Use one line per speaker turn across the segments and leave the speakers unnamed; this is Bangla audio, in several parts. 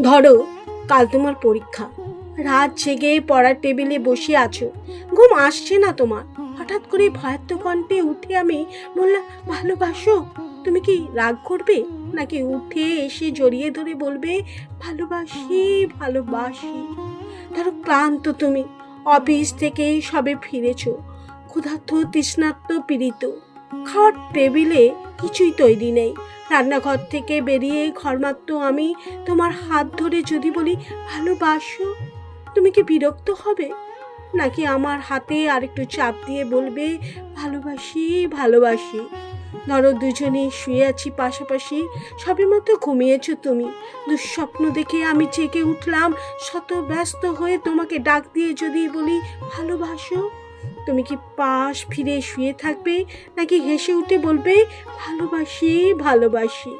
ধরো, কাল তোমার পরীক্ষা। রাত জেগে পড়ার টেবিলে বসে আছো। ঘুম আসছে না তোমার। হঠাৎ করে ভয়াত্ম কণ্ঠে উঠে আমি বললাম, ভালোবাসো? তুমি কি রাগ করবে? নাকি উঠে এসে জড়িয়ে ধরে বলবে, ভালোবাসি ভালোবাসি? ধরো, ক্লান্ত তুমি। অফিস থেকে সবে ফিরেছো। ক্ষুধার্ত, তৃষ্ণার্ত, পীড়িত। খাওয়ার টেবিলে কিছুই তৈরি নেই। রান্নাঘর থেকে বেরিয়ে ঘরমাত্র আমি তোমার হাত ধরে যদি বলি, ভালোবাসো? তুমি কি বিরক্ত হবে? নাকি আমার হাতে আরেকটু চাপ দিয়ে বলবে, ভালোবাসি ভালোবাসি ধরো দুজনে শুয়ে আছি পাশাপাশি সবে মতো ঘুমিয়েছো তুমি। দুঃস্বপ্ন দেখে আমি জেগে উঠলাম, শত ব্যস্ত হয়ে তোমাকে ডাক দিয়ে যদি বলি, ভালোবাসো তুমি কি পাশ ফিরে শুয়ে থাকবে, নাকি হেসে উঠে বলবে, ভালোবাসি ভালোবাসি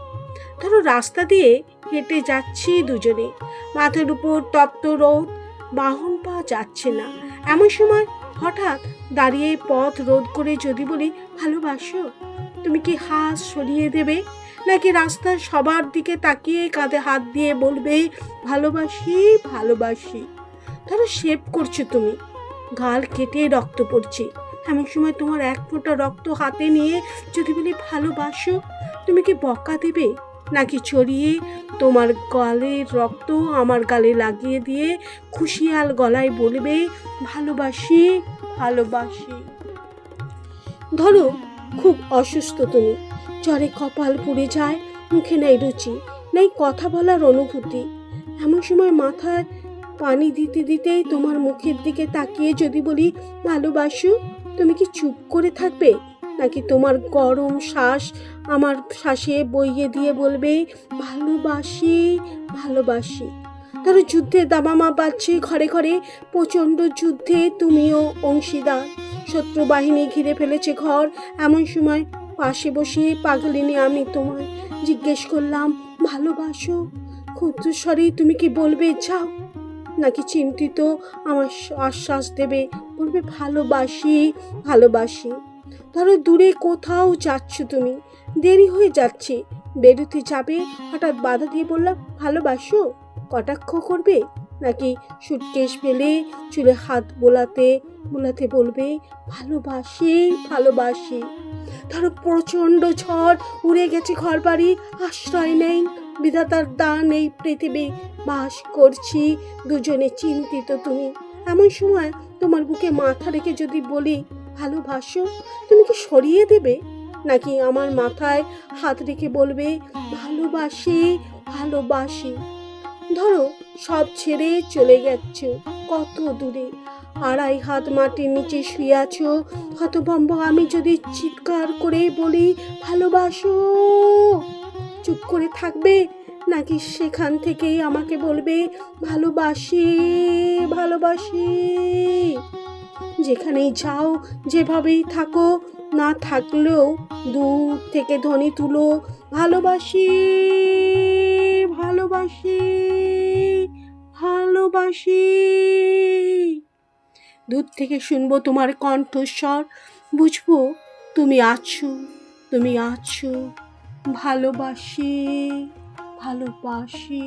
ধরো রাস্তা দিয়ে হেঁটে যাচ্ছি দুজনে। মাথার উপর তপ্ত রোদ, বাহন পাওয়া যাচ্ছে না। এমন সময় হঠাৎ দাঁড়িয়ে পথ রোধ করে যদি বলি, ভালোবাসো তুমি কি হাত সরিয়ে দেবে? নাকি রাস্তার সবার দিকে তাকিয়ে কাঁধে হাত দিয়ে বলবে, ভালোবাসি ভালোবাসি ধরো শেভ করছ তুমি। গাল কেটে রক্ত পড়ছে। এমন সময় তোমার এক ফোঁটা রক্ত হাতে নিয়ে যদি বলি, ভালোবাসো, তুমি কি বকা দেবে? নাকি চড়িয়ে তোমার গালের রক্ত আমার গালে লাগিয়ে দিয়ে খুশিয়াল গলায় বলবে, ভালোবাসি ভালোবাসি। ধরো, খুব অসুস্থ তুমি। জ্বরে কপাল পুড়ে যায়, মুখে নেই রুচি, নেই কথা বলার অনুভূতি। এমন সময় মাথায় পানি দিতে দিতেই তোমার মুখের দিকে তাকিয়ে যদি বলি ভালোবাসো তুমি কি চুপ করে থাকবে? নাকি তোমার গরম শ্বাস আমার শ্বাসে বইয়ে দিয়ে বলবে, ভালোবাসি ভালোবাসি ধরো যুদ্ধের দাবামা বাজছে ঘরে ঘরে, প্রচণ্ড যুদ্ধে তুমিও অংশীদার। শত্রু বাহিনী ঘিরে ফেলেছে ঘর, এমন সময় পাশে বসে পাগলিনী আমি তোমায় জিজ্ঞেস করলাম, ভালোবাসো? ক্ষুদ্র স্বরে তুমি কি বলবে? যাও। নাকি চিন্তিত, আমার আশ্বাস দেবে, বলবে, ভালোবাসি ভালোবাসি। ধরো দূরে কোথাও যাচ্ছ তুমি, দেরি হয়ে যাচ্ছে। বেরোতে যাবে, হঠাৎ বাধা দিয়ে বললাম ভালোবাসো? কটাক্ষ করবে? নাকি সুটকেশ ফেলে, চুলে হাত বোলাতে বোলাতে বলবে, ভালোবাসি ভালোবাসি ধরো প্রচণ্ড ঝড় উড়ে গেছে ঘর বাড়ি আশ্রয় নেই, বিধাতার দান এই পৃথিবী। বাস করছি, দুজনে চিন্তিত তুমি। এমন সময় তোমার বুকে মাথা রেখে যদি বলি, ভালোবাসো? তুমি কি সরিয়ে দেবে? নাকি আমার মাথায় হাত রেখে বলবে, ভালোবাসি ভালোবাসি। ধরো, সব ছেড়ে চলে গেছ কত দূরে। আড়াই হাত মাটির নিচে শুয়ে আছো, হতভম্ব। আমি যদি চিৎকার করে বলি, ভালোবাসো? চুপ করে থাকবে নাকি সেখান থেকেই আমাকে বলবে, ভালোবাসি ভালোবাসি যেখানেই যাও, যেভাবেই থাকো, না থাকলেও দূর থেকে ধ্বনি তুলো, ভালোবাসি ভালোবাসি ভালোবাসি দূর থেকে শুনব তোমার কণ্ঠস্বর, বুঝব তুমি আছো তুমি আছো, ভালোবাসি। ভালোবাসি।